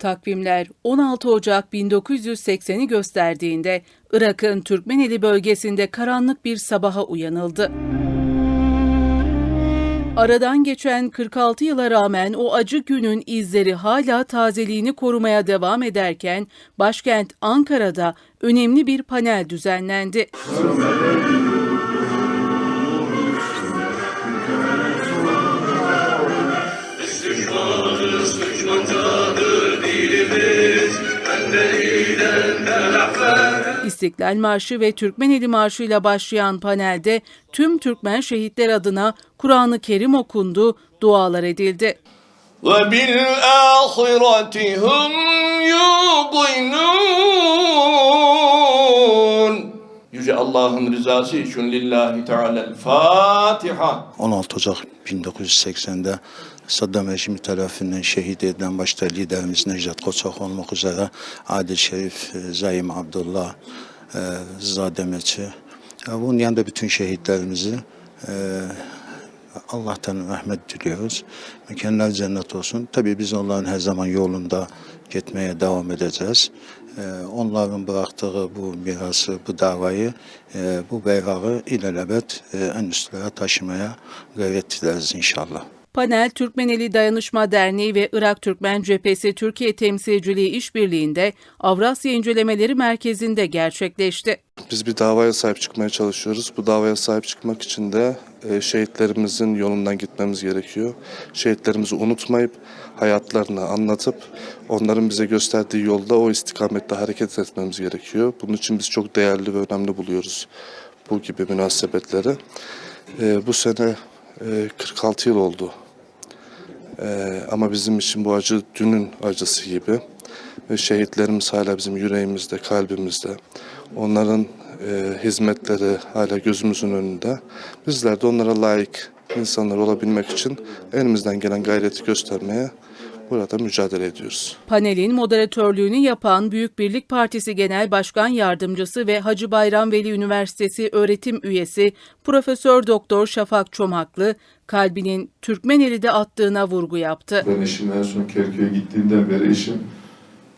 Takvimler 16 Ocak 1980'i gösterdiğinde Irak'ın Türkmeneli bölgesinde karanlık bir sabaha uyanıldı. Aradan geçen 46 yıla rağmen o acı günün izleri hala tazeliğini korumaya devam ederken başkent Ankara'da önemli bir panel düzenlendi. İstiklal Marşı ve Türkmeneli Marşı ile başlayan panelde tüm Türkmen şehitler adına Kur'an-ı Kerim okundu, dualar edildi. وبالآخرة هم yuqinun. Yüce Allah'ın rızası için lillahi teala Fatiha. 16 Ocak 1980'de Saddam rejimi tarafından şehit edilen başta liderimiz Necdet Koçak olmak üzere Adil Şerif, e, Zayim Abdullah, e, Zademeçi, e, bunun yanında bütün şehitlerimizi e, Allah'tan rahmet diliyoruz. Mekanlar cennet olsun. Tabii biz onların her zaman yolunda gitmeye devam edeceğiz. E, onların bıraktığı bu mirası, bu davayı, e, bu bayrağı ilelebet e, en üstlere taşımaya gayret ederiz inşallah. Panel Türkmeneli Dayanışma Derneği ve Irak Türkmen Cephesi Türkiye Temsilciliği işbirliğinde Avrasya İncelemeleri Merkezi'nde gerçekleşti. Biz bir davaya sahip çıkmaya çalışıyoruz. Bu davaya sahip çıkmak için de şehitlerimizin yolundan gitmemiz gerekiyor. Şehitlerimizi unutmayıp hayatlarını anlatıp onların bize gösterdiği yolda o istikamette hareket etmemiz gerekiyor. Bunun için biz çok değerli ve önemli buluyoruz bu gibi münasebetleri. E, bu sene e, 46 yıl oldu. E, ama bizim için bu acı dünün acısı gibi. Ve şehitlerimiz hala bizim yüreğimizde, kalbimizde. Onların e, hizmetleri hala gözümüzün önünde. Bizler de onlara layık insanlar olabilmek için elimizden gelen gayreti göstermeye burada mücadele ediyoruz. Panelin moderatörlüğünü yapan Büyük Birlik Partisi Genel Başkan Yardımcısı ve Hacı Bayram Veli Üniversitesi öğretim üyesi Profesör Doktor Şafak Çomaklı, kalbinin Türkmeneli'de attığına vurgu yaptı. Ben eşim en son Kerkük'e gittiğimden beri eşim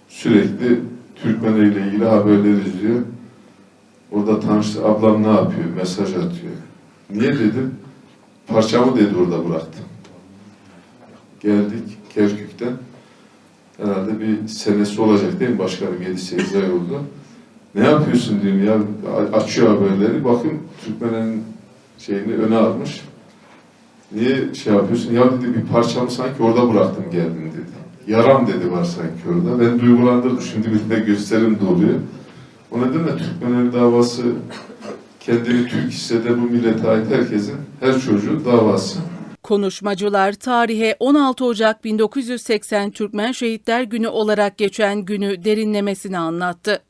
sürekli Türkmenler ile ilgili haberler izliyor. Orada tanıştı. Ablam ne yapıyor? Mesaj atıyor. Niye dedim? Parçamı dedi orada bıraktım. Geldik Kerkük'ten. Herhalde bir senesi olacak değil mi başkanım? 7-8 ay oldu. Ne yapıyorsun diyorum ya. Açıyor haberleri. Bakın Türkmenlerin şeyini öne almış. Niye şey yapıyorsun? Ya dedi bir parçamı sanki orada bıraktım geldim dedi. Yaram dedi var sanki orada. Ben duygulandırdım. Şimdi bir de gösterim de oluyor. O nedenle Türkmenler davası kendini Türk hisseden bu millete ait herkesin, her çocuğun davası. Konuşmacılar tarihe 16 Ocak 1980 Türkmen Şehitler Günü olarak geçen günü derinlemesine anlattı.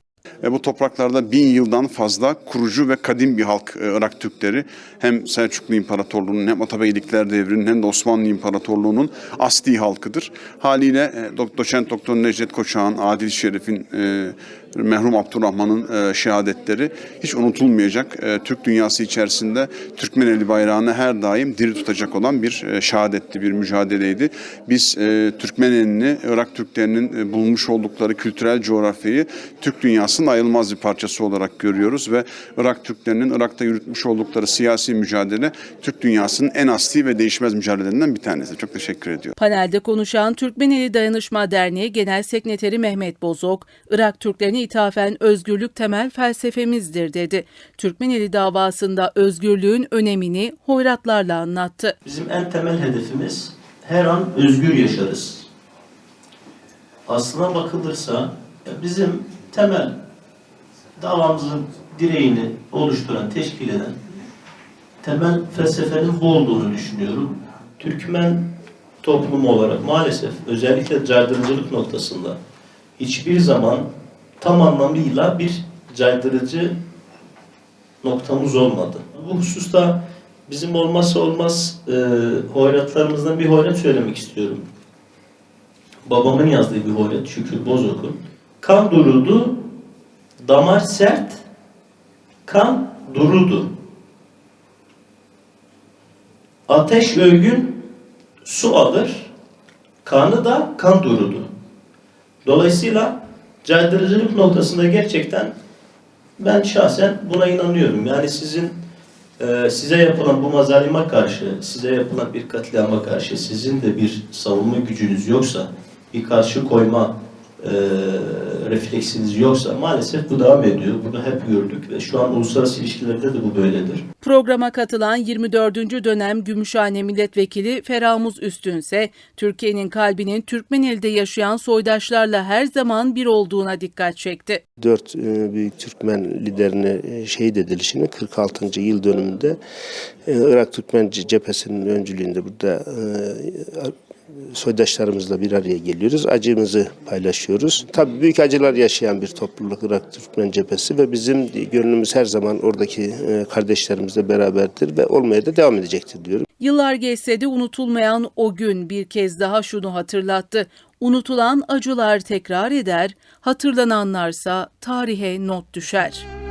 E, bu topraklarda bin yıldan fazla kurucu ve kadim bir halk e, Irak Türkleri. Hem Selçuklu İmparatorluğu'nun hem Atabeylikler devrinin hem de Osmanlı İmparatorluğu'nun asli halkıdır. Haliyle e, Dok- doçent doktor Necdet Koçak'ın, Adil Şerif'in, e, merhum Abdurrahman'ın e, şehadetleri hiç unutulmayacak. E, Türk dünyası içerisinde Türkmeneli bayrağını her daim diri tutacak olan bir e, şehadetti, bir mücadeleydi. Biz Türkmenelini, Irak Türklerinin bulmuş oldukları kültürel coğrafyayı Türk dünyasının ayrılmaz bir parçası olarak görüyoruz ve Irak Türklerinin Irak'ta yürütmüş oldukları siyasi mücadele Türk dünyasının en asli ve değişmez mücadelelerinden bir tanesi. Çok teşekkür ediyorum. Panelde konuşan Türkmeneli Dayanışma Derneği Genel Sekreteri Mehmet Bozok, Irak Türklerine ithafen özgürlük temel felsefemizdir dedi. Türkmeneli davasında özgürlüğün önemini hoyratlarla anlattı. Bizim en temel hedefimiz her an özgür yaşarız. Aslına bakılırsa bizim temel davamızın direğini oluşturan, teşkil eden temel felsefenin bu olduğunu düşünüyorum. Türkmen toplumu olarak maalesef özellikle caydırıcılık noktasında hiçbir zaman tam anlamıyla bir caydırıcı noktamız olmadı. Bu hususta bizim olmazsa olmaz e, hoyratlarımızdan bir hoyrat söylemek istiyorum. Babamın yazdığı bir hoyrat Şükür Bozok'un. Kan durudu, damar sert, kan durudu. Ateş ölgün su alır, kanı da kan durudu. Dolayısıyla caydırıcılık noktasında gerçekten ben şahsen buna inanıyorum. Yani sizin e, size yapılan bu mazalime karşı, size yapılan bir katliama karşı sizin de bir savunma gücünüz yoksa, bir karşı koyma e, refleksiniz yoksa maalesef bu devam ediyor. Bunu hep gördük ve şu an uluslararası ilişkilerde de bu böyledir. Programa katılan 24. dönem Gümüşhane Milletvekili Feramuz Üstün ise Türkiye'nin kalbinin Türkmeneli'de yaşayan soydaşlarla her zaman bir olduğuna dikkat çekti. dört e, büyük Türkmen liderine e, şehit edilişinin 46. yıl dönümünde e, Irak Türkmen cephesinin öncülüğünde burada e, soydaşlarımızla bir araya geliyoruz. Acımızı paylaşıyoruz. Tabii büyük acılar yaşayan bir topluluk Irak Türkmen cephesi ve bizim gönlümüz her zaman oradaki e, kardeşlerimizle beraberdir ve olmaya da devam edecektir diyorum. Yıllar geçse de unutulmayan o gün bir kez daha şunu hatırlattı. Unutulan acılar tekrar eder, hatırlananlarsa tarihe not düşer.